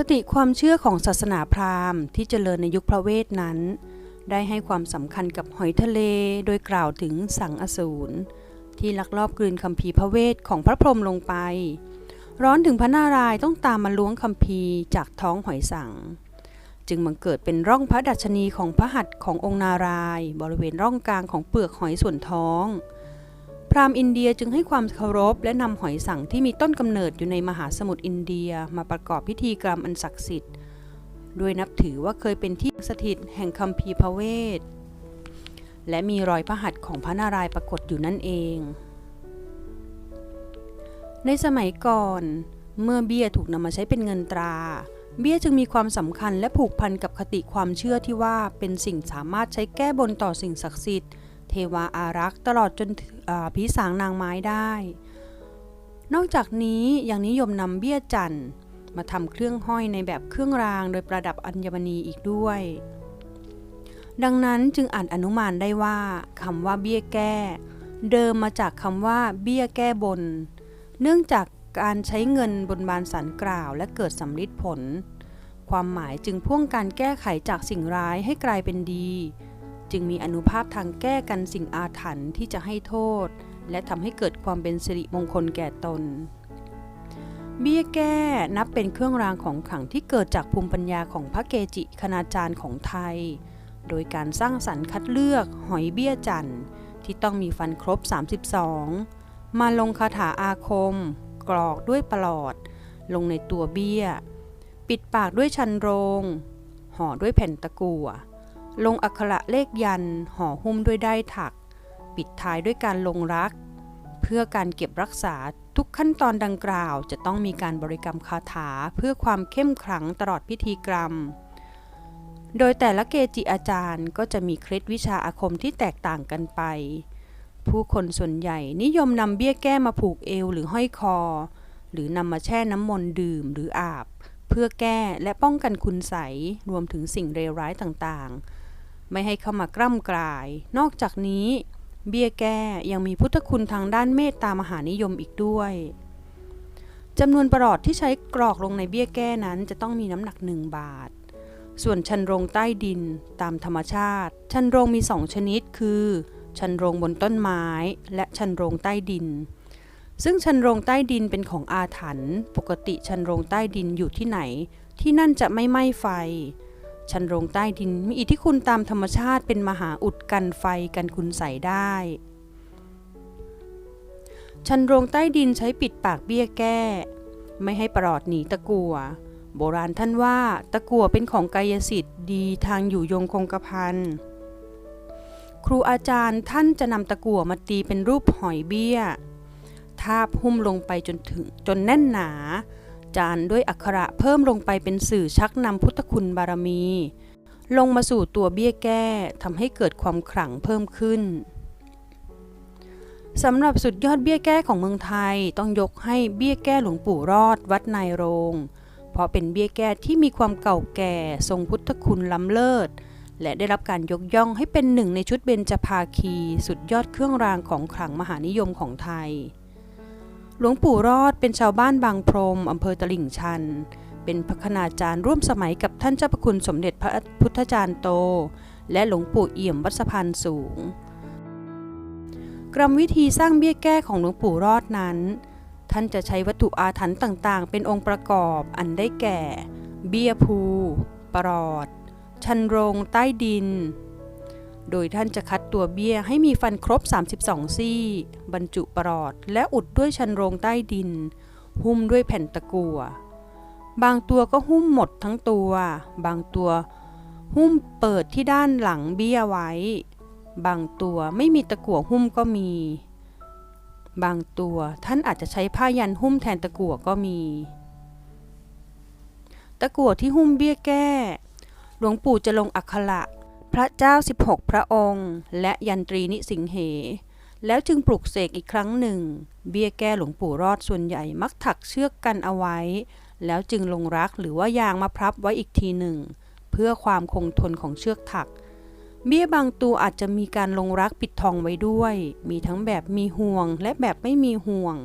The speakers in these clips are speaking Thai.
คติความเชื่อของศาสนาพราหมณ์ที่เจริญในยุคพระเวทนั้น ได้ให้ความสำคัญกับหอยทะเลโดยกล่าวถึงสังอสูรที่ลักลอบกลืนคัมภีร์พระเวทของพระพรหมลงไป ร้อนถึงพระนารายต้องตามมาล้วงคัมภีร์จากท้องหอยสัง จึงบังเกิดเป็นร่องพระดัชนีของพระหัตถ์ขององค์นาราย บริเวณร่องกลางของเปลือกหอยส่วนท้อง ราหมณ์อินเดียจึงให้ความเคารพและนำหอยสังที่มีต้นกำเนิดอยู่ในมหาสมุทรอินเดียมาประกอบพิธีกรรมอันศักดิ์สิทธิ์ โดยนับถือว่าเคยเป็นที่สถิตแห่งคัมภีร์พระเวท และมีรอยพระหัตถ์ของพระนารายณ์ปรากฏอยู่นั่นเอง ในสมัยก่อน เมื่อเบี้ยถูกนำมาใช้เป็นเงินตราเบี้ยจึงมีความสำคัญและผูกพันกับคติความเชื่อที่ว่าเป็นสิ่งสามารถใช้แก้บนต่อสิ่งศักดิ์สิทธิ์ เทวาอารักษ์ตลอดจนผีสางนางไม้ได้ นอกจากนี้ยังนิยมนำเบี้ยจันทร์มาทำเครื่องห้อยในแบบเครื่องรางโดยประดับอัญมณีอีกด้วย ดังนั้นจึงอ่านอนุมานได้ว่าคำว่าเบี้ยแก้ เดิมมาจากคำว่าเบี้ยแก้บน เนื่องจากการใช้เงินบนบานสารกล่าวและเกิดสำลิดผล ความหมายจึงพ่วงการแก้ไขจากสิ่งร้ายให้กลายเป็นดี จึงมีอนุภาพทางแก้กันสิ่งอาถรรพ์ที่จะให้โทษ และทำให้เกิดความเป็นสิริมงคลแก่ตน เบี้ยแก้นับเป็นเครื่องรางของขลังที่เกิดจากภูมิปัญญาของพระเกจิคณาจารย์ของไทย โดยการสร้างสรรค์คัดเลือกหอยเบี้ยจันทร์ที่ต้องมีฟันครบ 32 มาลงคาถาอาคม กรอกด้วยปลอด ลงในตัวเบี้ย ปิดปากด้วยชันโรง ห่อด้วยแผ่นตะกั่ว ลงอักขระเลขยันห่อหุ้มด้วยได้ถัก ปิดท้ายด้วยการลงรัก เพื่อการเก็บรักษาทุกขั้นตอนดังกล่าว จะต้องมีการบริกรรมคาถาเพื่อความเข้มขลังตลอดพิธีกรรม โดยแต่ละเกจิอาจารย์ก็จะมีเคล็ดวิชาอาคมที่แตกต่างกันไป ผู้คนส่วนใหญ่นิยมนำเบี้ยแก้มาผูกเอวหรือห้อยคอ หรือนำมาแช่น้ำมนต์ดื่มหรืออาบ เพื่อแก้และป้องกันคุณใสรวมถึงสิ่งเลวร้ายต่างๆ ไม่ให้เข้ามากร่ำกลาย นอกจากนี้ เบี้ยแก้ยังมีพุทธคุณทางด้านเมตตามหานิยมอีกด้วยจำนวนประหลอดที่ใช้กรอกลงในเบี้ยแก้นั้นจะต้องมีน้ำหนักหนึ่งบาท ส่วนชันโรงใต้ดินตามธรรมชาติ ชันโรงมีสองชนิดคือ ชันโรงบนต้นไม้ และชันโรงใต้ดิน ซึ่งชันโรงใต้ดินเป็นของอาถรรพ์ปกติชันโรงใต้ดินอยู่ที่ไหน ที่นั่นจะไม่ไหม้ไฟ ชันโรงใต้ดินมีอิทธิคุณตามธรรมชาติเป็นมหาอุดกันไฟกันคุณใสได้ ชันโรงใต้ดินใช้ปิดปากเบี้ยแก้ ไม่ให้ปลอดหนีตะกัว โบราณท่านว่าตะกัวเป็นของกายสิทธิ์ดีทางอยู่ยงคงกระพันครูอาจารย์ท่านจะนำตะกั่วมาตีเป็นรูปหอยเบี้ย ทาบหุ้มลงไปจนถึงจนแน่นหนา จานด้วยอักขระเพิ่มลงไปเป็นสื่อชักนำพุทธคุณบารมี ลงมาสู่ตัวเบี้ยแก้ทำให้เกิดความขลังเพิ่มขึ้นสำหรับสุดยอดเบี้ยแก้ของเมืองไทยต้องยกให้เบี้ยแก้หลวงปู่รอดวัดนายโรง เพราะเป็นเบี้ยแก้ที่มีความเก่าแก่ทรงพุทธคุณล้ำเลิศ และได้รับการยกย่องให้เป็นหนึ่งในชุดเบญจภาคี สุดยอดเครื่องรางของขลังมหานิยมของไทย หลวงปู่รอดเป็นชาวบ้านบางพรมอำเภอตลิ่งชัน เป็นพระคณาจารย์ร่วมสมัยกับท่านเจ้าพระคุณสมเด็จพระพุทธจารย์โต และหลวงปู่เอี่ยมวัดสะพานสูง กรรมวิธีสร้างเบี้ยแก้ของหลวงปู่รอดนั้น ท่านจะใช้วัตถุอาถรรพ์ต่างๆ เป็นองค์ประกอบอันได้แก่ เบี้ยภูปลอด ชันโรงใต้ดิน โดยท่านจะคัดตัวเบี้ยให้มีฟันครบ 32 ซี่ บรรจุปลอด และอุดด้วยชันโรงใต้ดิน หุ้มด้วยแผ่นตะกั่ว บางตัวก็หุ้มหมดทั้งตัว บางตัว หุ้มเปิดที่ด้านหลังเบี้ยไว้ บางตัวไม่มีตะกั่วหุ้มก็มี บางตัวท่านอาจจะใช้ผ้ายันหุ้มแทนตะกั่วก็มี ตะกั่วที่หุ้มเบี้ยแก้ หลวงปู่จะลงอักขระ พระเจ้า 16 พระองค์ และยันตรีนิสิงเห แล้วจึงปลุกเสกอีกครั้งหนึ่ง เบี้ยแก้หลวงปู่รอดส่วนใหญ่มักถักเชือกกันเอาไว้ แล้วจึงลงรักหรือว่ายางมาพับไว้อีกทีหนึ่ง เพื่อความคงทนของเชือกถัก เบี้ยบางตัวอาจจะมีการลงรักปิดทองไว้ด้วย มีทั้งแบบมีห่วงและแบบไม่มีห่วง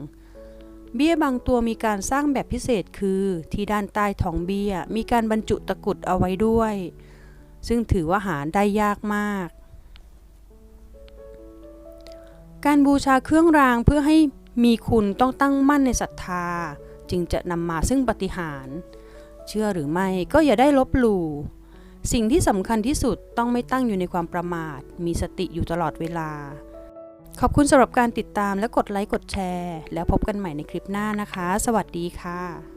เบี้ยบางตัวมีการสร้างแบบพิเศษคือ ที่ด้านใต้ท้องเบี้ยมีการบรรจุตะกุดเอาไว้ด้วย ซึ่งถือว่าหาได้ยากมาก การบูชาเครื่องรางเพื่อให้มีคุณต้องตั้งมั่นในศรัทธา จึงจะนำมาซึ่งปฏิหารเชื่อหรือไม่ก็อย่าได้ลบหลู่สิ่งที่สำคัญที่สุดต้องไม่ตั้งอยู่ในความประมาท มีสติอยู่ตลอดเวลา ขอบคุณสำหรับการติดตามและกดไลค์กดแชร์ แล้วพบกันใหม่ในคลิปหน้านะคะ สวัสดีค่ะ